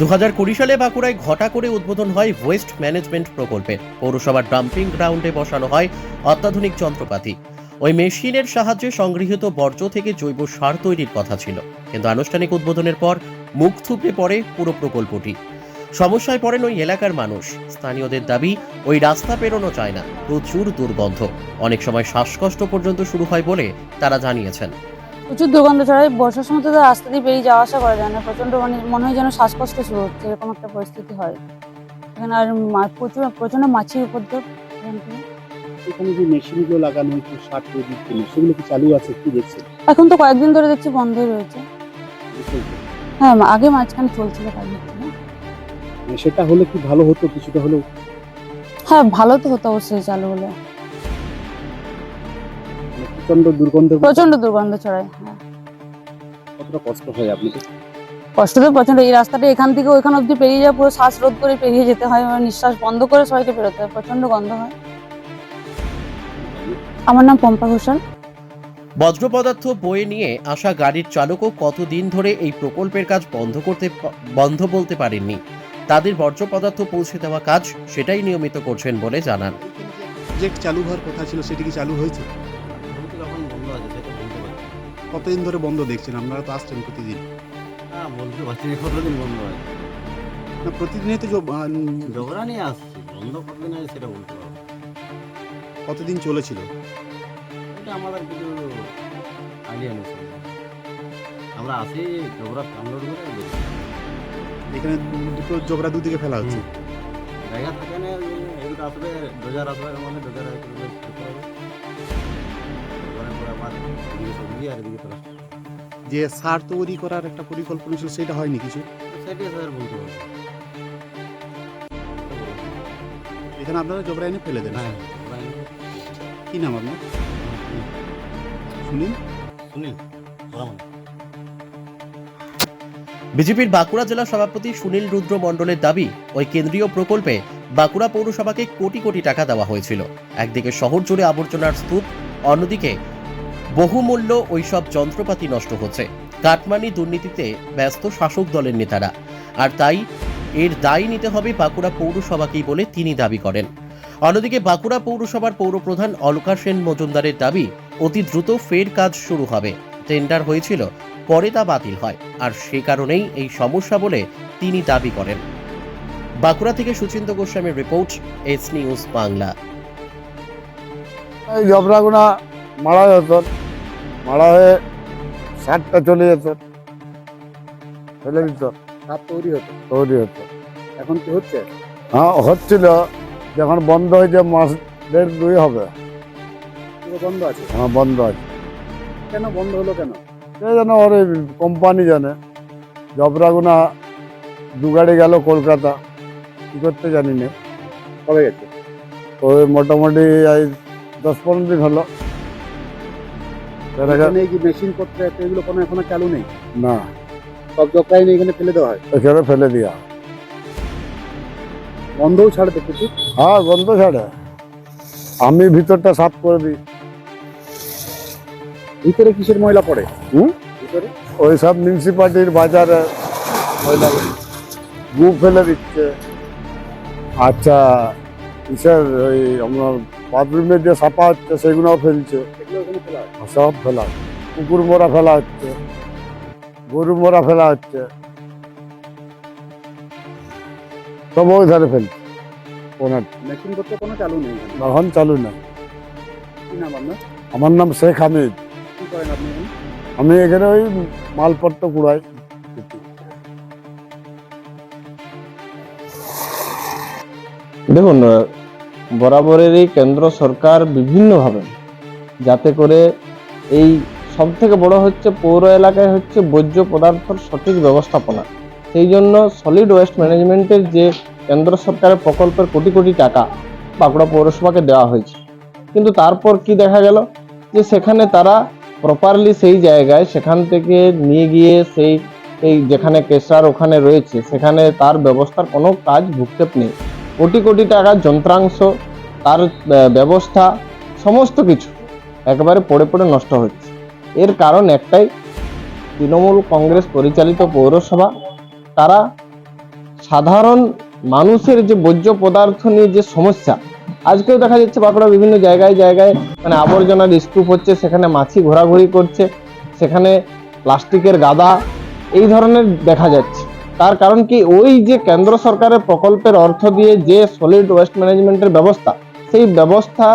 দু কুড়ি সালে বাঁকুড়ায় ঘটা করে উদ্বোধন হয় ওয়েস্ট ম্যানেজমেন্ট প্রকল্পের পৌরসভার ডাম্পিং গ্রাউন্ডে বসানো হয় অত্যাধুনিক যন্ত্রপাতি। ওই মেশিনের সাহায্যে সংগৃহীত বর্জ্য থেকে জৈব সার তৈরির কথা ছিল। কিন্তু আনুষ্ঠানিক উদ্বোধনের পর মুখ থুবড়ে পড়ে পুরো প্রকল্পটি। সমস্যায় পড়েন ওই এলাকার মানুষ। স্থানীয়দের দাবি, ওই রাস্তা পেরোনো চায় না, প্রচুর দুর্গন্ধ। অনেক সময় শ্বাসকষ্ট পর্যন্ত শুরু হয় বলে তারা জানিয়েছেন। প্রচুর দুর্গন্ধ ছড়ায় বর্ষার সময় তো রাস্তা দিয়ে বেরিয়ে যাওয়া আসা করা যায় না প্রচণ্ড মানে মনে হয় যেন শ্বাসকষ্ট শুরু হচ্ছে এরকম একটা পরিস্থিতি হয়। এখানে আর প্রচুর প্রচণ্ড মাছির উপদ্রব। এখানে যে মেশিনগুলো লাগানো হয়েছে সার তৈরির জন্য সেগুলো কি চালু আছে? কি দেখছেন? এখন তো কয়েকদিন ধরে দেখছি বন্ধই রয়েছে। হ্যাঁ আগে মাঝখানে চলছিল কাজ মানে সেটা হলে কি ভালো হতো কিছুটা হলেও? হ্যাঁ ভালো তো হতো অবশ্যই চালু হলে। প্রচণ্ড দুর্গন্ধ প্রচণ্ড দুর্গন্ধ ছড়ায় হ্যাঁ। কতটা কষ্ট হয় আপনাদের? কষ্ট তো প্রচণ্ড এই রাস্তাটা এখান থেকে ওইখান অব্দি পেরিয়ে যায় পুরো শ্বাসরোধ করে পেরিয়ে যেতে হয় মানে নিঃশ্বাস বন্ধ করে সবাইকে বেরোতে হয় প্রচণ্ড গন্ধ হয়। আমার নাম পম্পা ঘোষাল। বজ্র পদার্থ বয়ে নিয়ে আসা গাড়ির চালকও কতদিন ধরে এই প্রকল্পের কাজ বন্ধ করতে বন্ধ বলতে পারেননি। তাদের বর্জ্য পদার্থ পৌঁছে দেওয়া কাজ সেটাই নিয়মিত করছেন বলে জানান। যে চালু হওয়ার কথা ছিল সেটি কি চালু হয়েছে? কতদিন ধরে বন্ধ দেখছেন? আপনারা তো আসছেন প্রতিদিন। হ্যাঁ বলতে পারছি না কতদিন বন্ধ না প্রতিদিনই তো জ- আহ, ঝগড়া নিয়ে আসছি বন্ধ সেটা বলতে পারব না। কতদিন চলেছিল? এটা আমাদের কিছু আইডিয়া নেই সেরকম। আমরা আসি ঝগড়া ডাউনলোড করে এখানে দুটো জোগড়া দুদিকে ফেলা হচ্ছে। জায়গা থাকে না এগুলো আসবে ডোজার আসবে ডোজার আসবে যে সার তৈরি করার একটা পরিকল্পনা ছিল সেটা হয়নি কিছু? সেটাই স্যার বলতে পারব এখানে আপনারা এনে ফেলে দেন। হ্যাঁ কি নাম আপনার? সুনীল? মানে বিজেপির বাঁকুড়া জেলা সভাপতি সুনীল রুদ্র মণ্ডলের দাবি ওই কেন্দ্রীয় প্রকল্পে বাঁকুড়া পৌরসভাকে কোটি কোটি টাকা দেওয়া হয়েছিল। একদিকে শহর জুড়ে আবর্জনার স্তূপ অন্যদিকে বহুমূল্য ওইসব যন্ত্রপাতি নষ্ট হচ্ছে। কাটমানি দুর্নীতিতে ব্যস্ত শাসক দলের নেতারা। আর তাই এর দায় নিতে হবে বাঁকুড়া পৌরসভাকেই বলে তিনি দাবি করেন। অন্যদিকে বাঁকুড়া পৌরসভার পৌরপ্রধান অলকা সেন মজুমদারের দাবি, অতি দ্রুত ফের কাজ শুরু হবে। টেন্ডার হয়েছিল, পরে তা বাতিল হয়। আর সে কারণেই এই সমস্যা বলে তিনি দাবি করেন। বাঁকুড়া থেকে সুচিন্ত গোস্বামীর রিপোর্ট, এস নিউজ বাংলা। মারা যেত মারা হয়ে সারটা চলে যেত। ফেলে দিত। সার তৈরি হতো। তৈরি হতো। এখন কি হচ্ছে? হ্যাঁ হচ্ছিল। যখন বন্ধ হয়েছে মাস দেড় দুই হবে। বন্ধ আছে? হ্যাঁ বন্ধ আছে। কেন বন্ধ হলো কেন? কে জানে ওর কোম্পানি জানে। জবরাগুনা দু গাড়ি গেল কলকাতা। কি করতে জানি না কবে গেছে? ওই মোটামুটি এই দশ পনেরো দিন হলো। এখানে মেশিন আছে এগুলো কোনো এখনও চালু নেই। না। সব এখানে ফেলে দেওয়া হয়। এখানে ফেলে ছাড়ে তো হ্যাঁ গন্ধ ছাড়ে। আমি ভিতরটা সাফ করে দিই। ভিতরে কিসের ময়লা পড়ে? হুম? ভিতরে? ওই সব মিউনিসিপালিটির বাজারে ময়লা গু ফেলে দিচ্ছে। আচ্ছা কিসের ওই আপনার বাথরুমে যে সাফা হচ্ছে সেগুলোও ফেলছে। সব ফেলা কুকুর মোড়া ফেলা হচ্ছে। গরু মোড়া ফেলা হচ্ছে। সব ওই ধারে ফেলছে। ওনার মেশিন পত্র কোনো চালু নেই। এখন চালু না। কি নাম আপনার? আমার নাম শেখ হামিদ। কি করেন আপনি এখানে? আমি এখানে ওই মালপত্র কুড়াই। দেখুন বরাবরেরই কেন্দ্র সরকার বিভিন্নভাবে যাতে করে এই সব থেকে বড় হচ্ছে পৌর এলাকায় হচ্ছে বর্জ্য পদার্থর সঠিক ব্যবস্থাপনা। সেই জন্য সলিড ওয়েস্ট ম্যানেজমেন্টের যে কেন্দ্র সরকারের প্রকল্পের কোটি কোটি টাকা বাঁকুড়া পৌরসভাকে দেওয়া হয়েছে। কিন্তু তারপর কি দেখা গেল? যে সেখানে তারা প্রপারলি সেই জায়গায় সেখান থেকে নিয়ে গিয়ে সেই, এই যেখানে কেশার ওখানে রয়েছে, সেখানে তার ব্যবস্থার কোনো কাজ ভূক্ষেপ নেই। কোটি কোটি টাকার যন্ত্রাংশ, তার ব্যবস্থা, সমস্ত কিছু একেবারে পড়ে পড়ে নষ্ট হচ্ছে। এর কারণ একটাই, তৃণমূল কংগ্রেস পরিচালিত পৌরসভা, তারা সাধারণ মানুষের যে বর্জ্য পদার্থ নিয়ে যে সমস্যা, আজকেও দেখা যাচ্ছে বাঁকুড়া বিভিন্ন জায়গায় জায়গায় মানে আবর্জনার স্তূপ হচ্ছে, সেখানে মাছি ঘোরাঘুরি করছে, সেখানে প্লাস্টিকের গাদা, এই ধরনের দেখা যাচ্ছে। তার কারণ কি, ওই যে কেন্দ্র সরকারের প্রকল্পের অর্থ দিয়ে যে সলিড ওয়েস্ট ম্যানেজমেন্টের ব্যবস্থা, সেই ব্যবস্থা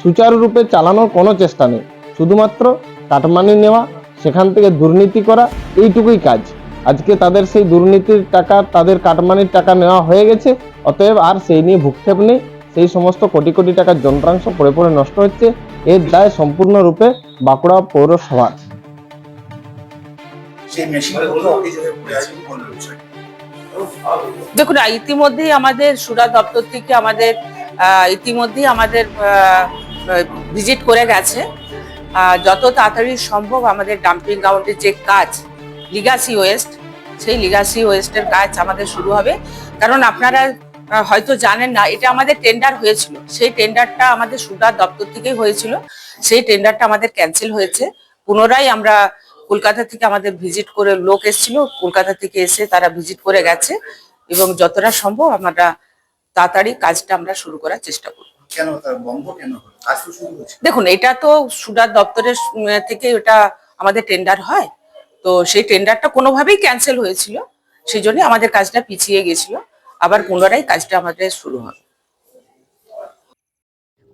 সুচারুরূপে চালানোর কোনো চেষ্টা নেই। শুধুমাত্র কাটমানি নেওয়া, সেখান থেকে দুর্নীতি করা, এইটুকুই কাজ। আজকে তাদের সেই দুর্নীতির টাকা, তাদের কাটমানির টাকা নেওয়া হয়ে গেছে, অতএব আর সেই নিয়ে ভূক্ষেপ নেই। সেই সমস্ত কোটি কোটি টাকার যন্ত্রাংশ পড়ে পড়ে নষ্ট হচ্ছে। এর দায় সম্পূর্ণরূপে বাঁকুড়া পৌরসভার। সেই মেশিনগুলো অভিযোগে পড়ে আছে দেখুন ইতিমধ্যেই আমাদের সুরা দপ্তর থেকে আমাদের ইতিমধ্যেই আমাদের ভিজিট করে গেছে। যত তাড়াতাড়ি সম্ভব আমাদের ডাম্পিং গ্রাউন্ডের যে কাজ লিগাসি ওয়েস্ট সেই লিগাসি ওয়েস্টের কাজ আমাদের শুরু হবে। কারণ আপনারা হয়তো জানেন না, এটা আমাদের টেন্ডার হয়েছিল। সেই টেন্ডারটা আমাদের সুরা দপ্তর থেকেই হয়েছিল। সেই টেন্ডারটা আমাদের ক্যান্সেল হয়েছে। পুনরায় আমরা কলকাতা থেকে আমাদের ভিজিট করে লোক এসেছিল কলকাতা থেকে এসে তারা ভিজিট করে গেছে এবং যতটা সম্ভব আমরা তাড়াতাড়ি কাজটা আমরা শুরু করার চেষ্টা করব। দেখুন এটা তো সুরাট দপ্তরের থেকে ওটা আমাদের টেন্ডার হয়। তো সেই টেন্ডারটা কোনোভাবেই ক্যান্সেল হয়েছিল। সেই জন্য আমাদের কাজটা পিছিয়ে গেছিল। আবার পুনরায় কাজটা আমাদের শুরু হবে